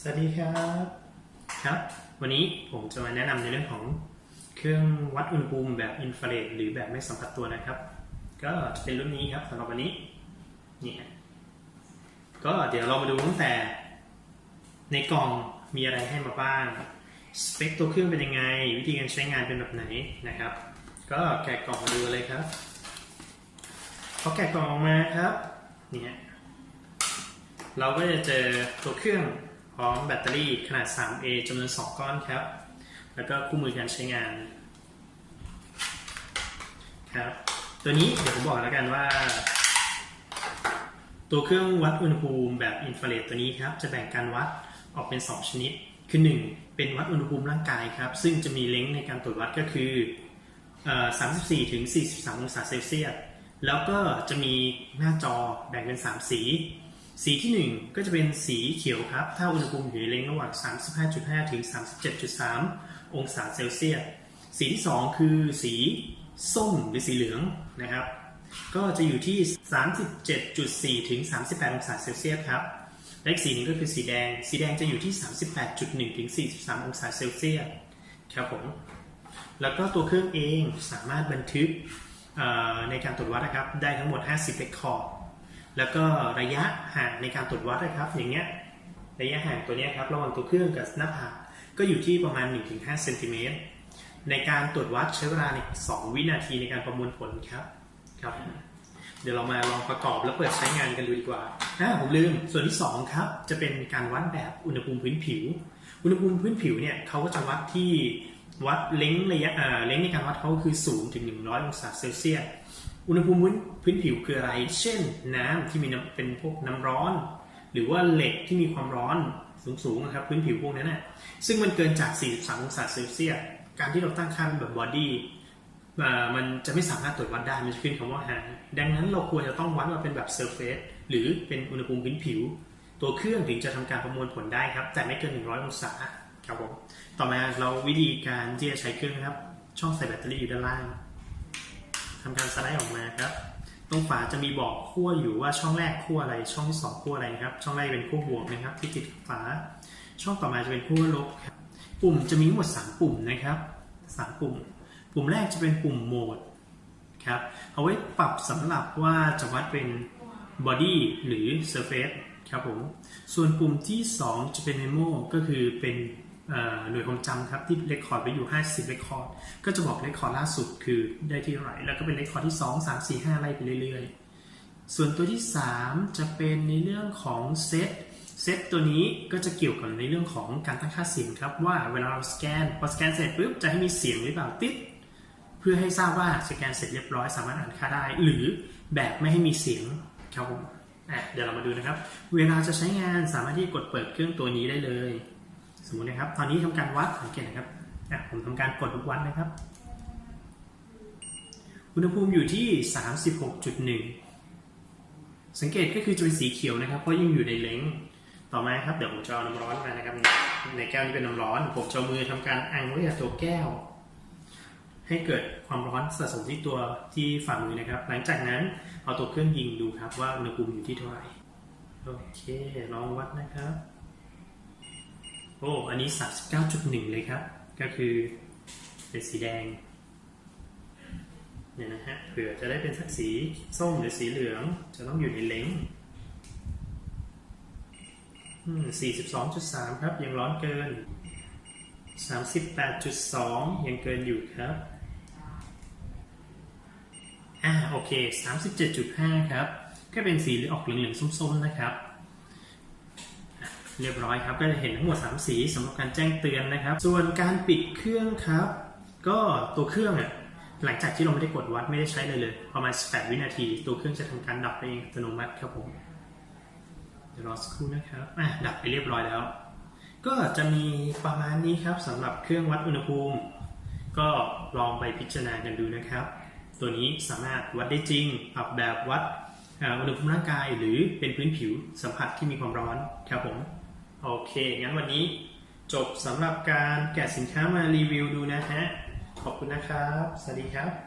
สวัสดีครับ ครับ วันนี้ผมจะมาแนะนำในเรื่องของเครื่องวัดอุณหภูมิแบบอินฟราเรดหรือแบบไม่สัมผัสตัวนะครับ ก็จะเป็นรุ่นนี้ครับสำหรับวันนี้นี่ฮะก็เดี๋ยวเรามาดูตั้งแต่ ในกล่องมีอะไรให้มาบ้างสเปคตัวเครื่องเป็นยังไง วิธีการใช้งานเป็นแบบไหนนะครับ ก็แกะกล่องมาดูเลยครับพอแกะกล่องออกมาครับนี่ฮะเราก็จะเจอตัวเครื่อง พร้อมแบตเตอรี่ขนาด 3A จำนวน 2 ก้อนครับ แล้วก็คู่มือการใช้งานครับ ตัวนี้เดี๋ยวผมบอกแล้วกันว่า ตัวเครื่องวัดอุณหภูมิแบบอินฟราเรดตัวนี้ครับ จะแบ่งการวัดออกเป็น 2 ชนิด คือ 1 เป็นวัดอุณหภูมิร่างกายครับ ซึ่งจะมีเล้งก์ในการตรวจวัดก็คือเอ่อ34ถึง43 องศาเซลเซียส แล้วก็จะมีหน้าจอแบ่งเป็น 3 สี สีที่ 1 ก็จะเป็นสีเขียวครับ ถ้าอุณหภูมิอยู่ในเรนระหว่าง 35.5 ถึง 37.3 องศาเซลเซียส สีที่ 2 คือสีส้มหรือสีเหลืองนะครับ ก็จะอยู่ที่ 37.4 ถึง 38 องศาเซลเซียสครับ และอีกสีนึงก็คือสีแดง สีแดงจะอยู่ที่ 38.1 ถึง 43 องศาเซลเซียสครับผม แล้วก็ตัวเครื่องเองสามารถบันทึกในการตรวจวัดนะครับ ได้ทั้งหมด 50เรคคอร์ด แล้วก็ระยะห่างในการตรวจวัดนะครับ อย่างเงี้ยระยะห่างตัวเนี้ยครับระหว่างตัวเครื่องกับหน้าผากก็อยู่ที่ประมาณ 1-5เซนติเมตรในการตรวจวัดใช้เวลาใน2วินาทีในการประมวลผลครับครับ เดี๋ยวเรามาลองประกอบแล้วเปิดใช้งานกันดูดีกว่าอ่าผมลืมส่วนที่ 2 ครับ จะเป็นการวัดแบบอุณหภูมิพื้นผิว อุณหภูมิพื้นผิวเนี่ยเขาก็จะวัดที่วัดเล้งระยะอ่าเล้งในการวัดเขาคือ0ถึง100 องศาเซลเซียส อุณหภูมิพื้นผิวคืออะไร เช่น น้ำที่มีเป็นพวกน้ำร้อน หรือว่าเหล็กที่มีความร้อนสูงๆนะครับพื้นผิวพวกนั้นนะซึ่งมันเกินจาก 43 องศาเซลเซียสการที่เราตั้งค่าเป็นแบบบอดี้มันจะไม่สามารถตรวจวัดได้ มันจะขึ้นคำว่า high ดังนั้นเราควรจะต้องวัดว่าเป็นแบบ surface หรือเป็นอุณหภูมิพื้นผิว ตัวเครื่องถึงจะทำการประมวลผลได้ครับ แต่ไม่เกิน 100 องศาครับผมต่อมาเราวิธีการที่จะใช้เครื่องนะครับ ช่องใส่แบตเตอรี่อยู่ด้านล่าง ทำการสไลด์ออกมาครับ ตรงฝาจะมีบอกขั้วอยู่ว่าช่องแรกขั้วอะไร ช่องที่สองขั้วอะไรนะครับ ช่องแรกเป็นขั้วบวกนะครับ ที่ติดฝา ช่องต่อมาจะเป็นขั้วลบครับ ปุ่มจะมีทั้งหมด 3 ปุ่มนะครับสามปุ่ม ปุ่มแรกจะเป็นปุ่มโหมดครับ เอาไว้ปรับสำหรับว่าจะวัดเป็น body หรือ surface ครับผม ส่วนปุ่มที่ 2 จะเป็น memo ก็คือเป็น หน่วยความจำครับที่เรคคอร์ดไว้อยู่ 50เรคคอร์ดก็จะบอกเรคคอร์ดล่าสุดคือได้ที่เท่าไหร่แล้วก็เป็นเรคคอร์ดที่ 2 3 4 5ไล่ไปเรื่อยๆ ส่วนตัวที่ 3 จะเป็นในเรื่องของเซตเซตตัวนี้ก็จะเกี่ยวกับในเรื่องของการตั้งค่าเสียงครับว่าเวลาเราสแกนพอสแกนเสร็จปุ๊บจะให้มีเสียงหรือเปล่าติดเพื่อให้ทราบว่าสแกนเสร็จเรียบร้อยสามารถอ่านค่าได้ หรือแบบไม่ให้มีเสียงครับผมเดี๋ยวเรามาดูนะครับ เวลาจะใช้งานสามารถที่กดเปิดเครื่องตัวนี้ได้เลย สมมตินะครับ ตอนนี้ทำการวัดสังเกตนะครับผมทำการกดวัดนะครับ อุณหภูมิอยู่ที่ 36.1 สังเกตก็คือจะเป็นสีเขียวนะครับ เพราะยังอยู่ในเล้งต่อมาครับ เดี๋ยวผมจะเอาน้ำร้อนมานะครับ ในแก้วนี้เป็นน้ำร้อน ผมจะเอามือทำการอังไว้กับตัวแก้ว ให้เกิดความร้อนสะสมที่ตัวที่ฝ่ามือนะครับ หลังจากนั้นเอาตัวเครื่องยิงดูครับว่าอุณหภูมิอยู่ที่เท่าไหร่ โอเค ลองวัดนะครับ โอ้อันนี้ 39.1 เลยครับ ก็คือเป็นสีแดงเนี่ยนะฮะเผื่อจะได้เป็นสักสีส้มหรือสีเหลือง จะต้องอยู่ในเล้งอืม42.3 ครับ ยังร้อนเกิน 38.2 ยังเกินอยู่ครับ อ่าโอเค 37.5 ครับ ก็เป็นสีออกเหลืองๆส้มๆนะครับ เรียบร้อยครับ ก็จะเห็นทั้งหมด 3 สีสำหรับการแจ้งเตือนนะครับ ส่วนการปิดเครื่องครับ ก็ตัวเครื่องอะหลังจากที่เราไม่ได้กดวัดไม่ได้ใช้เลยเลย ประมาณ 18 วินาที ตัวเครื่องจะทำการดับไปเองอัตโนมัติครับผมเดี๋ยวรอสักครู่นะครับอะดับไปเรียบร้อยแล้ว ก็จะมีประมาณนี้ครับสำหรับเครื่องวัดอุณหภูมิ ก็ลองไปพิจารณากันดูนะครับ ตัวนี้สามารถวัดได้จริงปรับแบบวัดอุณหภูมิร่างกายหรือเป็นพื้นผิวสัมผัสที่มีความร้อนครับผม โอเค งั้นวันนี้จบสำหรับการแกะสินค้ามารีวิวดูนะฮะ ขอบคุณนะครับ สวัสดีครับ